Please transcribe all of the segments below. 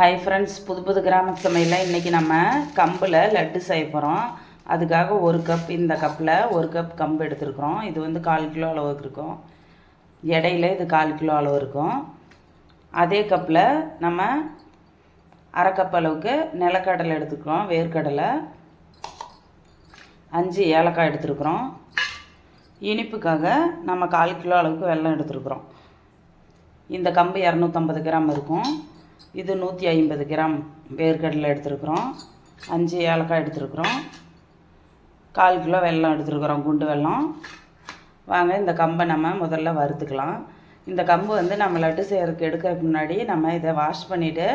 Hi friends புது புது கிராம சமையலில் இன்றைக்கி நம்ம கம்பில் லட்டு செய்ய போகிறோம் அதுக்காக ஒரு கப் இந்த கப்பில் ஒரு கப் கம்பு எடுத்துருக்குறோம். இது வந்து கால் கிலோ அளவுக்கு இருக்கும். இடையில இது கால் கிலோ அளவு இருக்கும். அதே கப்பில் நம்ம அரை கப் அளவுக்கு நிலக்கடலை எடுத்துக்கிறோம் வேர்க்கடலை. அஞ்சு ஏலக்காய் எடுத்துருக்குறோம். இனிப்புக்காக நம்ம கால் கிலோ அளவுக்கு வெல்லம் எடுத்துருக்குறோம். இந்த கம்பு இரநூத்தம்பது கிராம் இருக்கும். இது நூற்றி ஐம்பது கிராம் வேர்க்கடலை எடுத்துருக்குறோம். அஞ்சு ஏலக்காய் எடுத்துருக்குறோம். கால் கிலோ வெல்லம் எடுத்துருக்குறோம் குண்டு வெல்லம். வாங்க இந்த கம்பை நம்ம முதல்ல வறுத்துக்கலாம். இந்த கம்பு வந்து நம்ம லட்டு செய்கிறதுக்கு எடுக்கிறதுக்கு முன்னாடி நம்ம இதை வாஷ் பண்ணிவிட்டு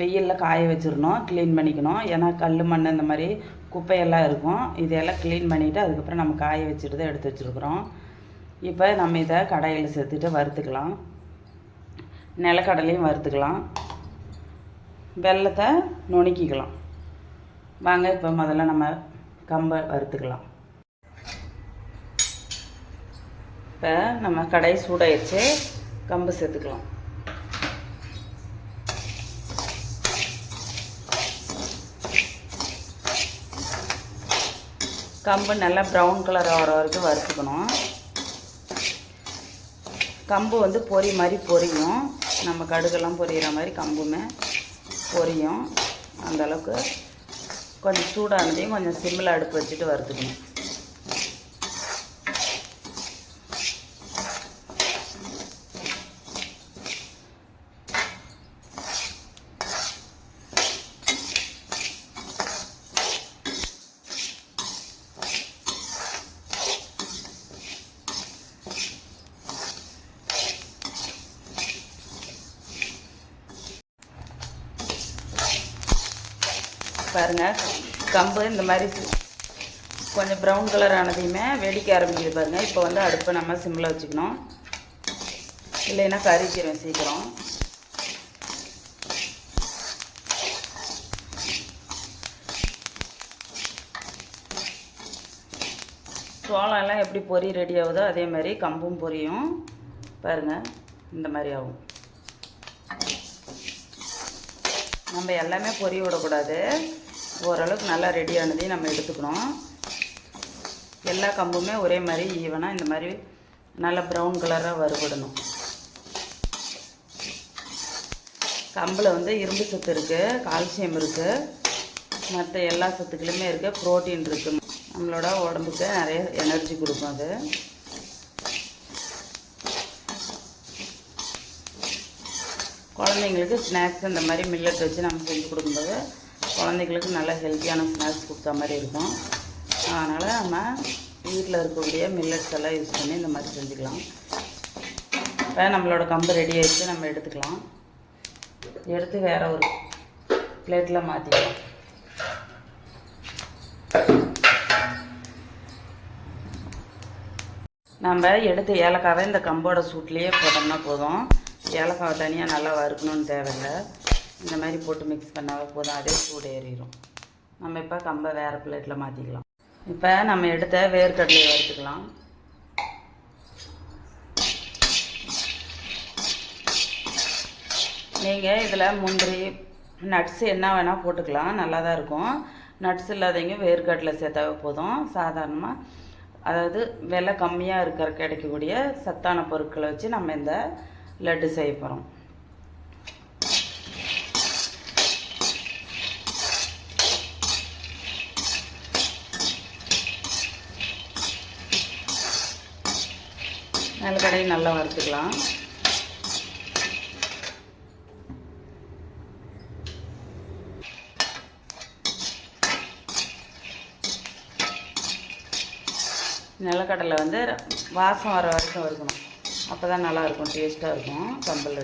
வெயிலில் காய வச்சிடணும் க்ளீன் பண்ணிக்கணும். ஏன்னா கல் மண் இந்த மாதிரி குப்பையெல்லாம் இருக்கும். இதையெல்லாம் க்ளீன் பண்ணிவிட்டு அதுக்கப்புறம் நம்ம காய வச்சுட்டு தான் எடுத்து வச்சுருக்குறோம். இப்போ நம்ம இதை கடையில் சேர்த்துட்டு வறுத்துக்கலாம். நிலக்கடலையும் வறுத்துக்கலாம். வெல்லத்தை நுணுக்கிக்கலாம். வாங்க இப்போ முதல்ல நம்ம கம்பை வறுத்துக்கலாம். இப்போ நம்ம கடை சூடாயிடுச்சு கம்பு சேர்த்துக்கலாம். கம்பு நல்லா ப்ரௌன் கலர் ஆகிற வரைக்கும் வறுத்துக்கணும். கம்பு வந்து பொரி மாதிரி பொரியும். நம்ம கடுகெல்லாம் பொரியிற மாதிரி கம்புமே பொரியும். அந்தளவுக்கு கொஞ்சம் சூடானதையும் கொஞ்சம் சிம்மில் அடுப்பு வச்சுட்டு வறுத்துக்கணும். பாருங்கள் கம்பு இந்த மாதிரி கொஞ்சம் ப்ரௌன் கலர் ஆனதையுமே வெடிக்க ஆரம்பிக்குது பாருங்கள் இப்போ வந்து அடுப்பை நம்ம சிம்மில் வச்சுக்கணும். இல்லைன்னா கறிக்கிறோம் சீக்கிரம். சோளம்லாம் எப்படி பொரி ரெடி ஆகுதோ அதே மாதிரி கம்பும் பொரியும். பாருங்கள் இந்த மாதிரி ஆகும். நம்ம எல்லாமே பொரிய விடக்கூடாது. ஓரளவுக்கு நல்லா ரெடியானதையும் நம்ம எடுத்துக்கணும். எல்லா கம்புமே ஒரே மாதிரி ஈவனாக இந்த மாதிரி நல்லா ப்ரௌன் கலராக வறுபடணும். கம்பில் வந்து இரும்பு சத்து இருக்குது கால்சியம் இருக்குது மற்ற எல்லா சத்துக்களுமே இருக்குது ப்ரோட்டீன் இருக்குது நம்மளோட உடம்புக்கு நிறைய எனர்ஜி கொடுக்கும் அது. குழந்தைங்களுக்கு ஸ்நாக்ஸ் இந்த மாதிரி மில்லட் வச்சு நம்ம செஞ்சு கொடுக்கும்போது குழந்தைங்களுக்கு நல்ல ஹெல்த்தியான ஸ்நாக்ஸ் கொடுத்த மாதிரி இருக்கும். அதனால் நம்ம வீட்டில் இருக்கக்கூடிய மில்லட்ஸ் எல்லாம் யூஸ் பண்ணி இந்த மாதிரி செஞ்சுக்கலாம். இப்போ நம்மளோட கம்பு ரெடி ஆகிடுச்சு நம்ம எடுத்துக்கலாம். எடுத்து வேறு ஒரு பிளேட்டில் மாற்றிக்கலாம் நம்ம எடுத்த ஏலக்காவை இந்த கம்போட சூட்லேயே போட்டோம்னா போதும். ஏலக்காவை தனியாக நல்லா வறுக்கணும்னு தேவையில்லை. இந்த மாதிரி போட்டு மிக்ஸ் பண்ணாவே போதும். அதே சூடு ஏறிடும் நம்ம இப்போ கம்பை வேறு பிளேட்டில் மாற்றிக்கலாம் இப்போ நம்ம எடுத்த வேர்க்கடலையை வறுத்துக்கலாம். நீங்கள் இதில் முந்திரி நட்ஸ் என்ன வேணால் போட்டுக்கலாம். நல்லா தான் இருக்கும். நட்ஸ் இல்லாதவங்க வேர்க்கடலை சேர்த்தாவே போதும். சாதாரணமாக அதாவது விலை கம்மியாக இருக்கிற கிடைக்கக்கூடிய சத்தான பொருட்களை வச்சு நம்ம இந்த லட்டு செய்ய போகிறோம் நிலக்கடையும் நல்லா வறுத்துக்கலாம். நிலக்கடலை வந்து வாசம் வர வரைக்கும் வறுக்கணும். அப்போ தான் நல்லாயிருக்கும் டேஸ்ட்டாக இருக்கும் கம்பல்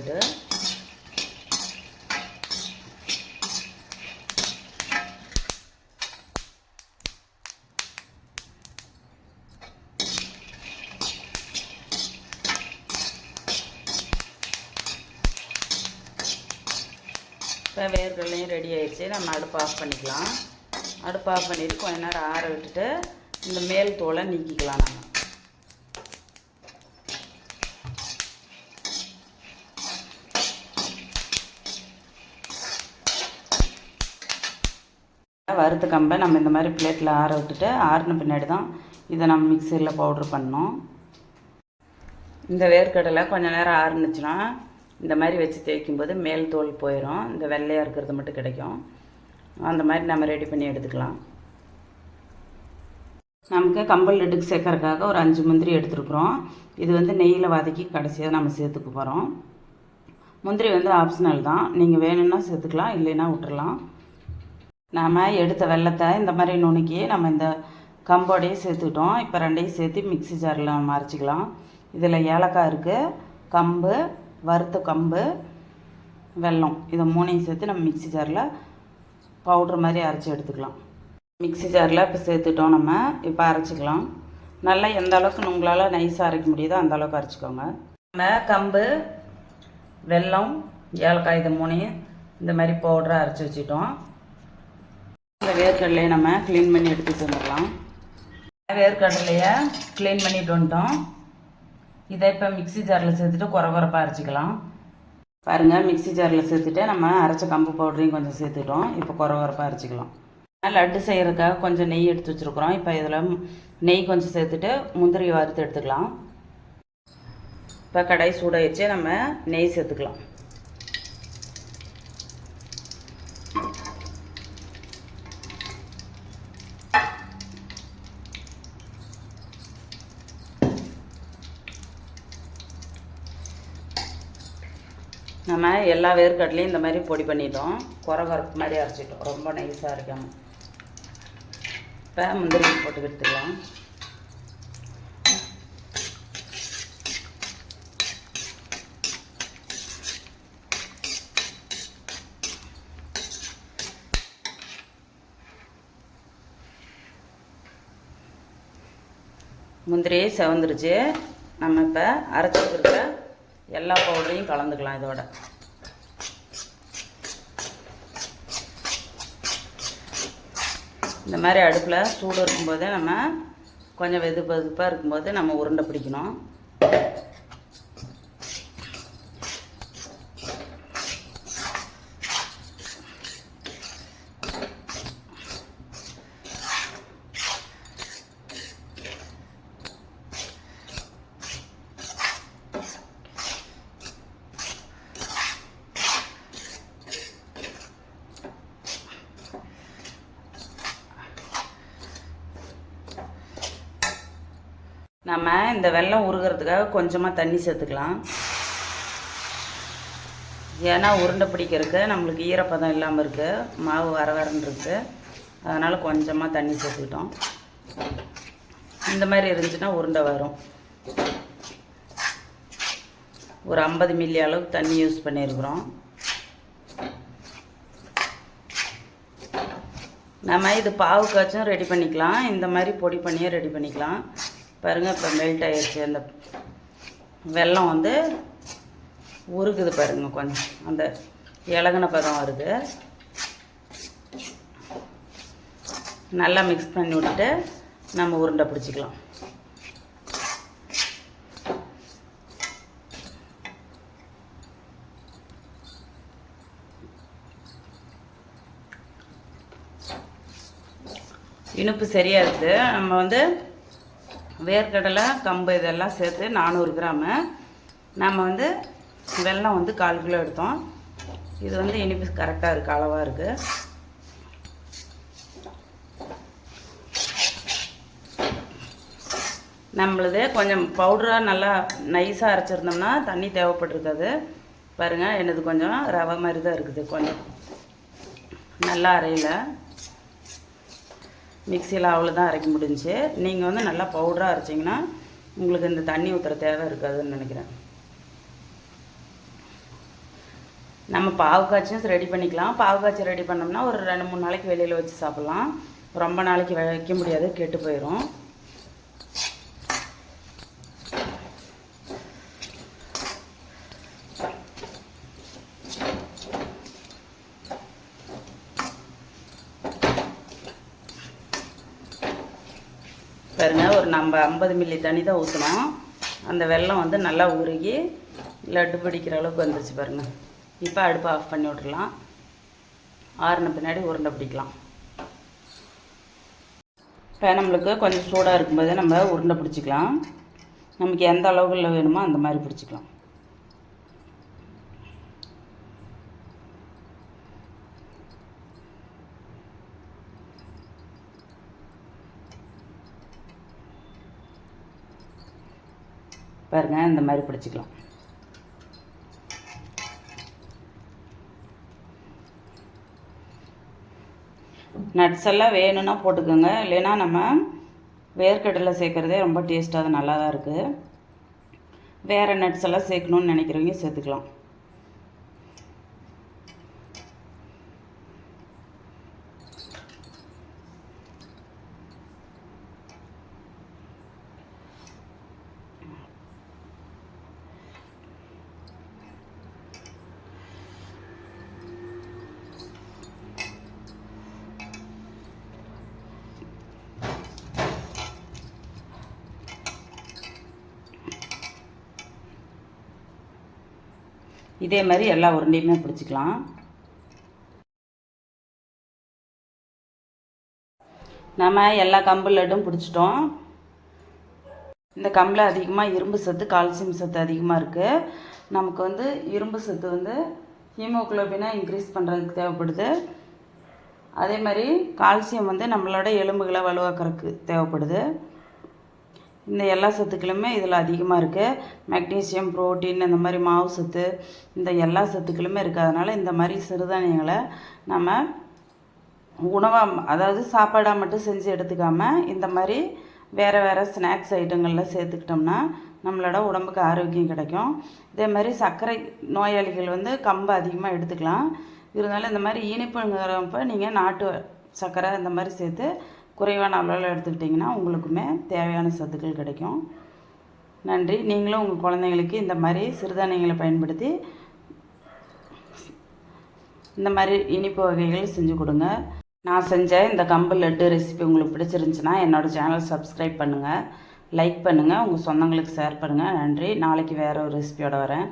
இப்போ வேர்க்கடலையும் ரெடி ஆயிடுச்சு. நம்ம அடுப்பு ஆஃப் பண்ணிக்கலாம். அடுப்பு ஆஃப் பண்ணிவிட்டு கொஞ்ச நேரம் ஆற விட்டுட்டு இந்த மேல் தோலை நீக்கிக்கலாம் நம்ம. வறுத்த கம்பை நம்ம இந்த மாதிரி பிளேட்டில் ஆற விட்டுட்டு ஆறின பின்னாடி தான் இதை நம்ம மிக்சரில் பவுட்ரு பண்ணோம் இந்த வேர்க்கடலை கொஞ்சம் நேரம் ஆறுனுச்சுன்னா இந்த மாதிரி வச்சு தேய்க்கும்போது மேல் தோல் போயிடும் இந்த வெள்ளையாக இருக்கிறது மட்டும் கிடைக்கும். அந்த மாதிரி நம்ம ரெடி பண்ணி எடுத்துக்கலாம். நமக்கு கம்பல் லட்டுக்கு சேர்க்கறதுக்காக ஒரு அஞ்சு முந்திரி எடுத்துருக்குறோம். இது வந்து நெய்யில் வதக்கி கடைசியாக நம்ம சேர்த்துக்க போகிறோம் முந்திரி வந்து ஆப்ஷனல் தான். நீங்கள் வேணும்னா சேர்த்துக்கலாம் இல்லைன்னா விட்டுறலாம். நாம் எடுத்த வெள்ளத்தை இந்த மாதிரி நுணுக்கி நம்ம இந்த கம்போடையும் சேர்த்துக்கிட்டோம். இப்போ ரெண்டையும் சேர்த்து மிக்ஸி ஜாரில் நம்ம அரைச்சிக்கலாம். இதில் ஏலக்காய் இருக்குது கம்பு வறுத்த கம்பு வெல்லம் இதை மூணையும் சேர்த்து நம்ம மிக்ஸி ஜாரில் பவுட்ரு மாதிரி அரைச்சி எடுத்துக்கலாம். மிக்ஸி ஜாரில் இப்போ சேர்த்துட்டோம் நம்ம. இப்போ அரைச்சிக்கலாம். நல்லா எந்த அளவுக்கு உங்களால் நைஸாக அரைக்க முடியுதோ அந்த அளவுக்கு அரைச்சிக்கோங்க. நம்ம கம்பு வெல்லம் ஏலக்காய் இது மூணையும் இந்த மாதிரி பவுடரை அரைச்சி வச்சுட்டோம். இந்த வேர்க்கடலையை நம்ம க்ளீன் பண்ணி எடுத்துகிட்டு வந்துடலாம். வேர்க்கடலையை க்ளீன் பண்ணிட்டு வந்துட்டோம். இதை இப்போ மிக்ஸி ஜாரில் சேர்த்துட்டு குறை குறைப்பாக அரைச்சிக்கலாம் பாருங்கள் மிக்ஸி ஜாரில் சேர்த்துட்டு நம்ம அரைச்ச கம்பு பவுடரையும் கொஞ்சம் சேர்த்துட்டோம். இப்போ குறை குறைப்பாக அரைச்சிக்கலாம் லட்டு செய்கிறதுக்காக கொஞ்சம் நெய் எடுத்து வச்சுருக்குறோம். இப்போ இதில் நெய் கொஞ்சம் சேர்த்துட்டு முந்திரி வறுத்து எடுத்துக்கலாம். இப்போ கடாய் சூடாயிடுச்சு நம்ம நெய் சேர்த்துக்கலாம். நம்ம எல்லா வேர்க்கடலையும் இந்த மாதிரி பொடி பண்ணிட்டோம். குறை மாதிரி அரைச்சிட்டோம். ரொம்ப நைஸாக இருக்காமல் இப்போ முந்திரி போட்டு எடுத்துக்கலாம். முந்திரி செவந்துருச்சு. நம்ம இப்போ அரைச்சி எல்லா பவுடரையும் கலந்துக்கலாம் இதோட. இந்த மாதிரி அடுப்பில் சூடு இருக்கும்போதே நம்ம கொஞ்சம் வெது வெதுப்பாக இருக்கும்போது நம்ம உருண்டை பிடிக்கணும். நம்ம இந்த வெல்லம் உருகிறதுக்காக கொஞ்சமாக தண்ணி சேர்த்துக்கலாம். ஏன்னா உருண்டை பிடிக்கிறதுக்கு நம்மளுக்கு ஈரப்பதம் இல்லாமல் இருக்குது மாவு வர வரன்னு இருக்குது அதனால் கொஞ்சமாக தண்ணி சேர்த்துக்கிட்டோம். இந்த மாதிரி இருந்துச்சுன்னா உருண்டை வரும். ஒரு ஐம்பது மில்லி அளவுக்கு தண்ணி யூஸ் பண்ணியிருக்கிறோம். நம்ம இது பாவு காய்ச்சும் ரெடி பண்ணிக்கலாம். இந்த மாதிரி பொடி பண்ணியும் ரெடி பண்ணிக்கலாம். பாருங்கள் இப்போ மெல்ட் ஆகிடுச்சு அந்த வெல்லம் வந்து உருகுது பாருங்கள் கொஞ்சம். அந்த இலகுன பதம் வருது. நல்லா மிக்ஸ் பண்ணி விட்டுட்டு நம்ம உருண்டை பிடிச்சிக்கலாம். இனிப்பு சரியாக இருக்குது. நம்ம வந்து வேர்க்கடலை கம்பு இதெல்லாம் சேர்த்து நானூறு கிராமு. நம்ம வந்து வெல்லம் வந்து கால் கிலோ எடுத்தோம். இது வந்து இனிப்பு கரெக்டாக இருக்குது அளவாக இருக்குது நம்மளது கொஞ்சம் பவுடராக நல்லா நைஸாக அரைச்சிருந்தோம்னா தண்ணி தேவைப்பட்டிருக்காது. பாருங்கள் எனது கொஞ்சம் ரவை மாதிரி தான் இருக்குது கொஞ்சம் நல்லா அரையலை. மிக்சியில் அவ்வளோதான் அரைக்க முடிஞ்சுச்சு. நீங்கள் வந்து நல்லா பவுடராக அரைச்சிங்கன்னா உங்களுக்கு இந்த தண்ணி ஊற்றுற தேவை இருக்காதுன்னு நினைக்கிறேன். நம்ம பாவு காய்ச்சும் ரெடி பண்ணிக்கலாம். பாவு காய்ச்சி ரெடி பண்ணோம்னா ஒரு ரெண்டு மூணு நாளைக்கு வெளியில் வச்சு சாப்பிட்லாம். ரொம்ப நாளைக்கு வைக்க முடியாது கெட்டு போயிடும் பாருங்க ஒரு நம்ம ஐம்பது மில்லி தண்ணி தான் ஊற்றினோம் அந்த வெள்ளம் வந்து நல்லா உருகி லட்டு பிடிக்கிற அளவுக்கு வந்துருச்சு பாருங்கள் இப்போ அடுப்பை ஆஃப் பண்ணி விட்றலாம் ஆறுன பின்னாடி உருண்டை பிடிக்கலாம். இப்போ நம்மளுக்கு கொஞ்சம் சூடாக இருக்கும்போது நம்ம உருண்டை பிடிச்சிக்கலாம். நமக்கு எந்த அளவுகளில் வேணுமோ அந்த மாதிரி பிடிச்சிக்கலாம். பாருங்கள் இந்த மாதிரி பிடிச்சிக்கலாம். நட்ஸ் எல்லாம் வேணும்னா போட்டுக்கோங்க. இல்லைன்னா நம்ம வேர்க்கடலை சேர்க்குறதே ரொம்ப டேஸ்ட்டாக அது நல்லா தான் இருக்குது வேறு நட்ஸ் எல்லாம் சேர்க்கணுன்னு நினைக்கிறவங்க சேர்த்துக்கலாம். இதே மாதிரி எல்லா உருண்டையுமே பிடிச்சிக்கலாம். நம்ம எல்லா கம்பு லட்டும் பிடிச்சிட்டோம். இந்த கம்பில் அதிகமாக இரும்பு சத்து கால்சியம் சத்து அதிகமாக இருக்குது நமக்கு வந்து இரும்பு சத்து வந்து ஹீமோகுளோபினை இன்க்ரீஸ் பண்ணுறதுக்கு தேவைப்படுது. அதே மாதிரி கால்சியம் வந்து நம்மளோட எலும்புகளை வலுவாக்குறதுக்கு தேவைப்படுது. இந்த எல்லா சத்துக்களுமே இதில் அதிகமாக இருக்குது மெக்னீசியம் புரோட்டீன் இந்த மாதிரி மாவு சத்து இந்த எல்லா சத்துக்களுமே இருக்கிறதுனால இந்த மாதிரி சிறுதானியங்களை நம்ம உணவாக அதாவது சாப்பாடாக மட்டும் செஞ்சு எடுத்துக்காமல் இந்த மாதிரி வேறு வேறு ஸ்நாக்ஸ் ஐட்டங்களில் சேர்த்துக்கிட்டோம்னா நம்மளோட உடம்புக்கு ஆரோக்கியம் கிடைக்கும். இதே மாதிரி சர்க்கரை நோயாளிகள் வந்து கம்பு அதிகமாக எடுத்துக்கலாம். இருந்தாலும் இந்த மாதிரி இனிப்புங்கிறப்ப நீங்கள் நாட்டு சர்க்கரை இந்த மாதிரி சேர்த்து குறைவான அளவில் எடுத்துக்கிட்டிங்கன்னா உங்களுக்குமே தேவையான சத்துக்கள் கிடைக்கும். நன்றி. நீங்களும் உங்கள் குழந்தைங்களுக்கு இந்த மாதிரி சிறுதானியங்களை பயன்படுத்தி இந்த மாதிரி இனிப்பு வகைகள் செஞ்சு கொடுங்க. நான் செஞ்ச இந்த கம்பு லட்டு ரெசிபி உங்களுக்கு பிடிச்சிருந்துச்சுன்னா என்னோடய சேனல் சப்ஸ்கிரைப் பண்ணுங்கள் லைக் பண்ணுங்கள் உங்கள் சொந்தங்களுக்கு ஷேர் பண்ணுங்கள் நன்றி. நாளைக்கு வேறு ஒரு ரெசிபியோடு வரேன்.